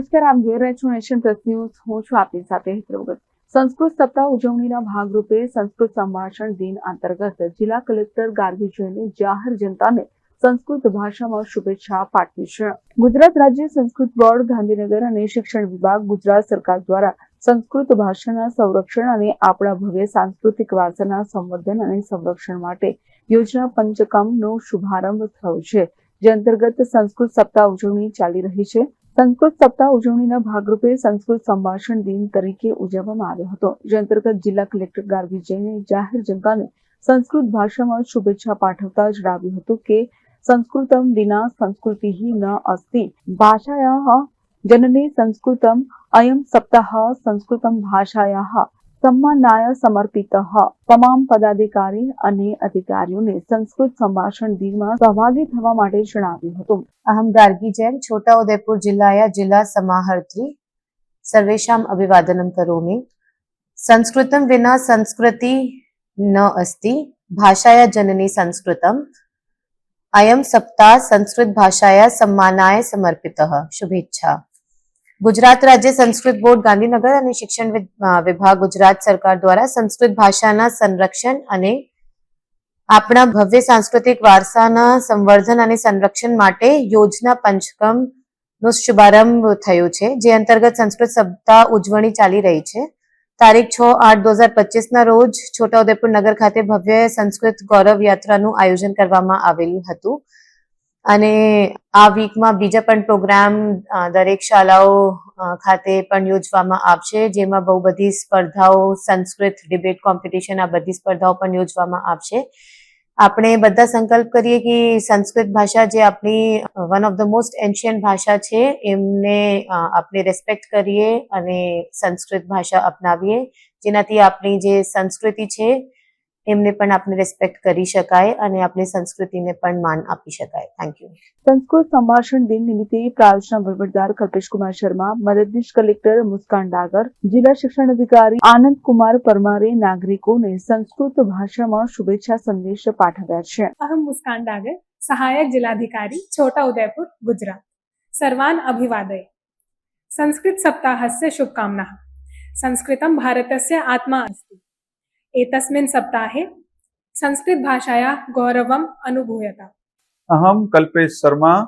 નમસ્કાર આપ જોઈ રહ્યા છો નેશન પ્લસ ન્યૂઝ. હું છું આપની સાથે હેતલ સંસ્કૃત સપ્તાહ ઉજવણીના ભાગરૂપે સંસ્કૃત સંભાષણ દિન અંતર્ગત જિલ્લા કલેક્ટર ગાર્ગી જૈને જાહેર જનતાને સંસ્કૃત ભાષામાં શુભેચ્છા પાઠવી છે. ગુજરાત રાજ્ય સંસ્કૃત બોર્ડ, ગાંધીનગર અને શિક્ષણ વિભાગ, ગુજરાત સરકાર દ્વારા સંસ્કૃત ભાષાના સંરક્ષણ અને આપણા ભવ્ય સાંસ્કૃતિક વારસાના સંવર્ધન અને સંરક્ષણ માટે યોજના પંચકમનો શુભારંભ થયો છે. જે અંતર્ગત સંસ્કૃત સપ્તાહ ઉજવણી ચાલી રહી છે. સંસ્કૃત સપ્તાહ ઉજવણીના ભાગરૂપે સંસ્કૃત સંભાષણ દિન તરીકે ઉજવવામાં આવ્યો હતો. જે અંતર્ગત જિલ્લા કલેક્ટર ગાર્ગી જૈને જાહેર જનતાને સંસ્કૃત ભાષામાં શુભેચ્છા પાઠવતા જણાવ્યું હતું કે, સંસ્કૃતમ વિના સંસ્કૃતિ ન અસ્તિ. ભાષાયા જનની સંસ્કૃતમ અયમ સપ્તાહ સંસ્કૃતમ ભાષાયાः સન્માનાય સમર્પિત તમામ પદાધિકારી અને અધિકારીઓને સંસ્કૃત સંભાષણ દીમાં સહભાગી થવા માટે જણાવ્યું હતું અહમ ગાર્ગી જૈન છોટાઉદેપુર જિલ્લાયા જિલ્લા સમાહર્ત્રી સર્વેશામ અભિવાદનમ કરોમી સંસ્કૃતમ વિના સંસ્કૃતિ ન અસ્તિ ભાષાયા જનની સંસ્કૃતમ અયમ સપ્તાહ સંસ્કૃત ભાષાયા સન્માનાય સમર્પિત શુભેચ્છા ગુજરાત રાજ્ય સંસ્કૃત બોર્ડ ગાંધીનગર અને શિક્ષણ વિભાગ ગુજરાત સરકાર દ્વારા સંસ્કૃત ભાષાના સંરક્ષણ અને આપણા ભવ્ય સાંસ્કૃતિક વારસાના સંવર્ધન અને સંરક્ષણ માટે યોજના પંચકમ નો શુભારંભ થયો છે, જે અંતર્ગત સંસ્કૃત સપ્તાહ ઉજવણી ચાલી રહી છે. તારીખ છ આઠ દો હજાર પચીસ ના રોજ છોટાઉદેપુર નગર ખાતે ભવ્ય સંસ્કૃત ગૌરવ યાત્રાનું આયોજન કરવામાં આવેલું હતું. અને આ વીકમાં બીજા પણ પ્રોગ્રામ દરેક શાળાઓ ખાતે પણ યોજવામાં આવશે. જેમાં બહુ બધી સ્પર્ધાઓ, સંસ્કૃત ડિબેટ કોમ્પિટિશન આ બધી સ્પર્ધાઓ પણ યોજવામાં આવશે. આપણે બધા સંકલ્પ કરીએ કે સંસ્કૃત ભાષા જે આપણી one of the most ancient ભાષા છે, એમને આપણે રેસ્પેક્ટ કરીએ અને સંસ્કૃત ભાષા અપનાવીએ. જેનાથી આપણી જે સંસ્કૃતિ છે એમને પણ આપણે રેસ્પેક્ટ કરી શકાય અને આપણી સંસ્કૃતિને પણ માન આપી શકાય થેન્ક યુ સંસ્કૃત સંભાષણ દિન નિમિત્તે પ્રાયોજના વહીવટદાર કલ્પેશકુમાર શર્મા મદદનીશ કલેક્ટર મુસ્કાન ડાગર જિલ્લા શિક્ષણ અધિકારી આનંદ કુમાર પરમારે નાગરિકોને સંસ્કૃત ભાષામાં શુભેચ્છા સંદેશ પાઠવ્યા છે अहम मुस्कान डागर सहायक जिलाधिकारी छोटा उदयपुर गुजरात सर्वान् अभिवादये संस्कृत सप्ताहस्य शुभकामनाः संस्कृतं भारतस्य आत्मा अस्ति एतस्मिन् सप्ताहे संस्कृतभाषायाः गौरवम् अनुभूयताम् अहम कल्पेश शर्मा,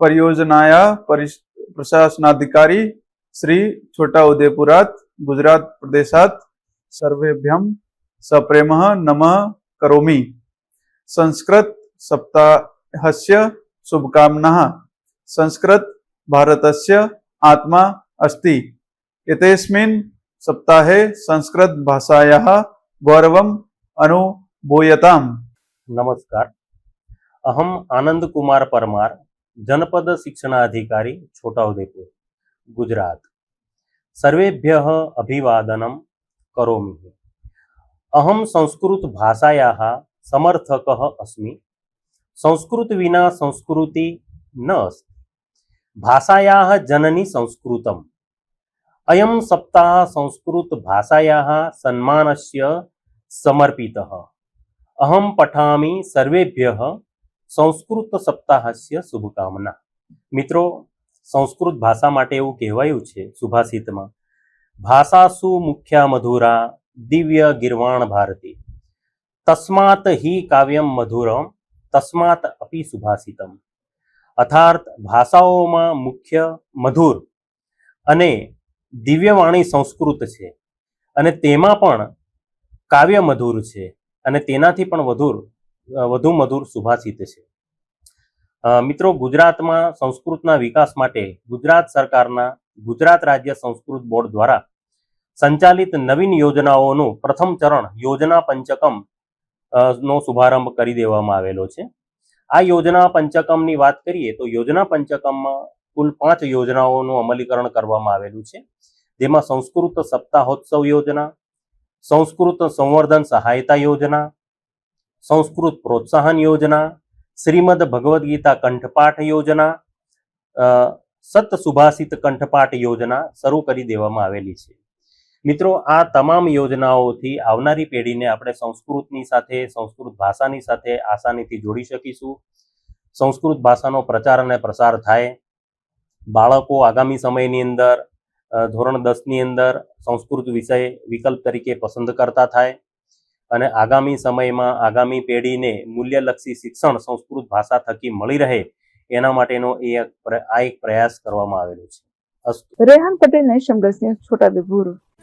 परियोजनाया परिश- प्रशासनाधिकारी, श्री छोटा उदयपुरात गुजरात प्रदेशात, सर्वेभ्यं सप्रेमः नमः करोमि। संस्कृत सप्ताहस्य शुभकामनाः। संस्कृत भारतस्य आत्मा अस्ति। एतस्मिन् सप्ताहे ગૌરવમ અનુભૂયતામ નમસ્કાર અહમ આનંદ કુમાર પરમાર જનપદ શિક્ષણાધિકારી છોટાઉદેપુર ગુજરાત સર્વેભ્ય અભિવાદનમ કરોમિ અહમ સંસ્કૃત ભાષાયા સમર્થક અસ્મિ સંસ્કૃત વિના સંસ્કૃતિ ન અસ્તિ ભાષાયા જનની સંસ્કૃતમ અયમ સપ્તાહ સંસ્કૃત ભાષાયા સન્માનસ્ય સમર્પિત અહમ પઠામી સર્વેભ્ય સંસ્કૃત સપ્તાહસ્ય શુભકામના મિત્રો સંસ્કૃત ભાષા માટે એવું કહેવાયું છે સુભાષિતમાં ભાષાસુ મુખ્યા મધુરા દિવ્ય ગિરવાણ ભારતી તસ્માત હિ કાવ્યમ મધુરમ તસ્માત અપી સુભાષિતમ અર્થાત ભાષાઓમાં મુખ્ય મધુર અને દિવ્યવાણી સંસ્કૃત છે. અને તેમાં પણ કાવ્ય મધુર છે અને તેનાથી પણ વધુ વધુ મધુર સુભાષિત છે. મિત્રો, ગુજરાતમાં સંસ્કૃતના વિકાસ માટે ગુજરાત સરકારના ગુજરાત રાજ્ય સંસ્કૃત બોર્ડ દ્વારા સંચાલિત નવીન યોજનાઓનું પ્રથમ ચરણ યોજના પંચકમ નો શુભારંભ કરી દેવામાં આવેલો છે. આ યોજના પંચકમની વાત કરીએ તો યોજના પંચકમમાં કુલ પાંચ યોજનાઓનું અમલીકરણ કરવામાં આવેલું છે. જેમાં સંસ્કૃત સપ્તાહોત્સવ યોજના, સંસ્કૃત સંવર્ધન સહાયતા યોજના, સંસ્કૃત પ્રોત્સાહન યોજના, શ્રીમદ ભગવદ્ ગીતા કંઠપાઠ યોજના સત સુભાષિત કંઠપાઠ યોજના શરૂ કરી દેવામાં આવેલી છે. મિત્રો, આ તમામ યોજનાઓથી આવનારી પેઢીને આપણે સંસ્કૃતની સાથે, સંસ્કૃત ભાષાની સાથે આસાનીથી જોડી શકીશું. સંસ્કૃત ભાષાનો પ્રચાર અને પ્રસાર થાય. બાળકો આગામી સમયની અંદર ધોરણ દસની અંદર સંસ્કૃત વિષય વિકલ્પ તરીકે પસંદ કરતા થાય અને આગામી સમયમાં આગામી પેઢીને મૂલ્યલક્ષી શિક્ષણ સંસ્કૃત ભાષા થકી મળી રહે એના માટેનો એ આ એક પ્રયાસ કરવામાં આવેલો છે. Rehan Patel nation plus Chhota Chhota Udepur